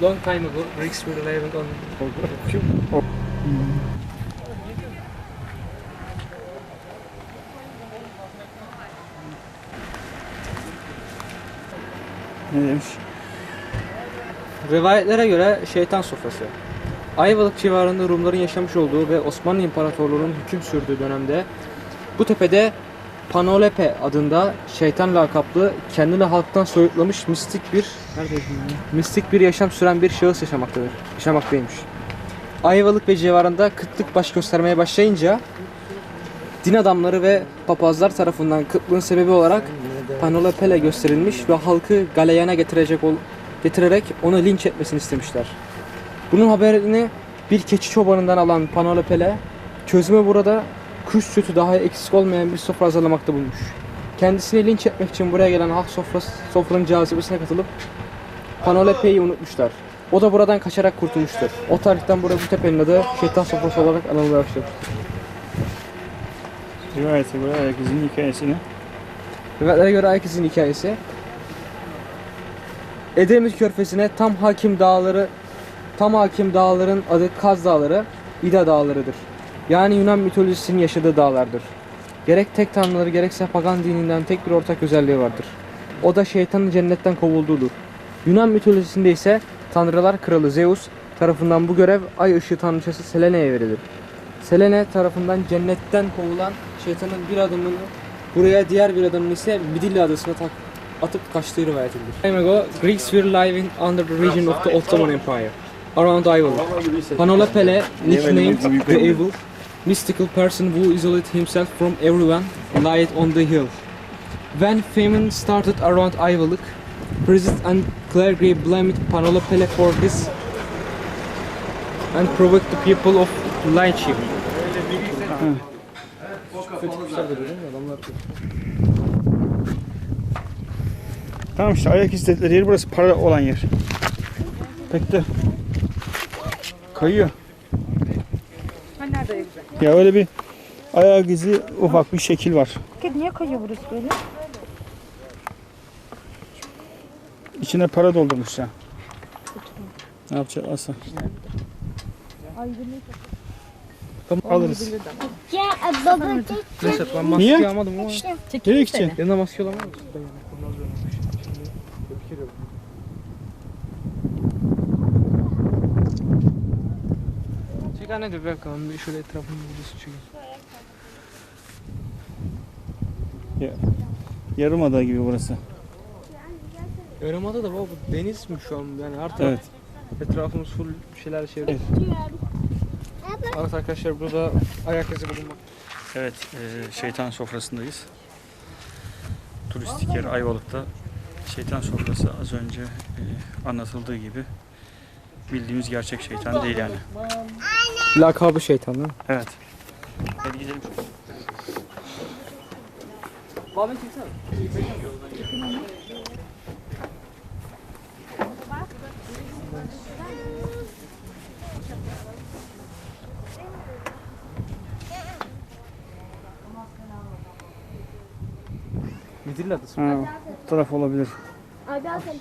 long time ago, Greeks were living on Ne demiş? Rivayetlere göre şeytan sofrası. Ayvalık civarında Rumların yaşamış olduğu ve Osmanlı İmparatorluğu'nun hüküm sürdüğü dönemde bu tepede Panolepe adında şeytan lakaplı kendini halktan soyutlamış mistik bir mistik bir yaşam süren bir şahıs yaşamaktadır. Yaşamaktaymış. Ayvalık ve civarında kıtlık baş göstermeye başlayınca din adamları ve papazlar tarafından kıtlığın sebebi olarak Panolepele gösterilmiş ve halkı galeyana getirecek ol, getirerek onu linç etmesini istemişler. Bunun haberini bir keçi çobanından alan Panolepele çözümü burada kuş sütü daha eksik olmayan bir sofra hazırlamakta bulmuş. Kendisini linç etmek için buraya gelen halk sofrası, sofranın cazibesine katılıp Panolepe'yi unutmuşlar. O da buradan kaçarak kurtulmuştur. O tarihten burada bu tepenin adı şeytan sofrası olarak anılmaya başlamıştır. Rivayete göre herkesin hikayesini. Rivayetlere göre herkesin hikayesi. Edremit Körfezi'ne tam hakim dağları, tam hakim dağların adı Kaz Dağları, İda Dağları'dır. Yani Yunan mitolojisinin yaşadığı dağlardır. Gerek tek tanrıları gerekse pagan dininden tek bir ortak özelliği vardır. O da şeytanın cennetten kovulduğudur. Yunan mitolojisinde ise tanrılar kralı Zeus tarafından bu görev ay ışığı tanrıçası Selene'ye verilir. Selene tarafından cennetten kovulan şeytanın bir adımını buraya diğer bir adımını ise Midilli adasına tak atıp kaçtığı rivayet edilir. Time ago, Greeks were living under the region of the Ottoman Empire, around Ayvalık. Panolapele, nicknamed the evil, mystical person who isolated himself from everyone, lied on the hill. When famine started around Ayvalık, President and clergy blamed Panolapele for this and provoked the people of lynching. Tamam işte ayak izledikleri yer burası para olan yer. Pek de kayıyor. Ya öyle bir ayak izi ufak bir şekil var. Peki niye kayıyor burası böyle? İçine para doldurmuş ya. Ne yapacak Aslan? Bilmiyorum. Alırız. Ya baba Neyse ben Niye? maske almadım ama Nereye gideceksin? yanında maske olamaz mı? Çek anne de bakalım bir şöyle etrafını videosu çekeyim. Yarımada gibi burası. Yarımada da baba bu deniz mi şu an yani artık Evet. etrafımız full şeyler çevrili. Evet arkadaşlar burada ayak izi bulunmak. Evet, e, şeytan sofrasındayız. Turistik yer Ayvalık'ta. Şeytan sofrası az önce e, anlatıldığı gibi bildiğimiz gerçek şeytan değil yani. Lakabı şeytan değil mi? Evet. Hadi gidelim. Baba çeksene. Midilli adası. Ha, bu taraf olabilir. Abi al sen.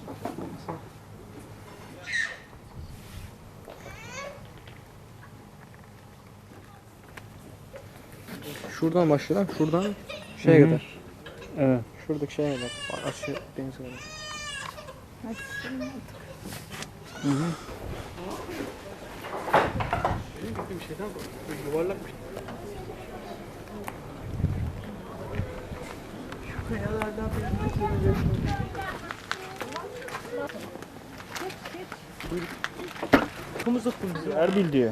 Şuradan başlayalım. Şuradan şeye Hı hı. kadar. Evet. Şuradaki şeye kadar. Aşağı denize kadar. Bir şeyden yuvarlakmış. Şu kayalardan dokun bizi. Erbil diyor.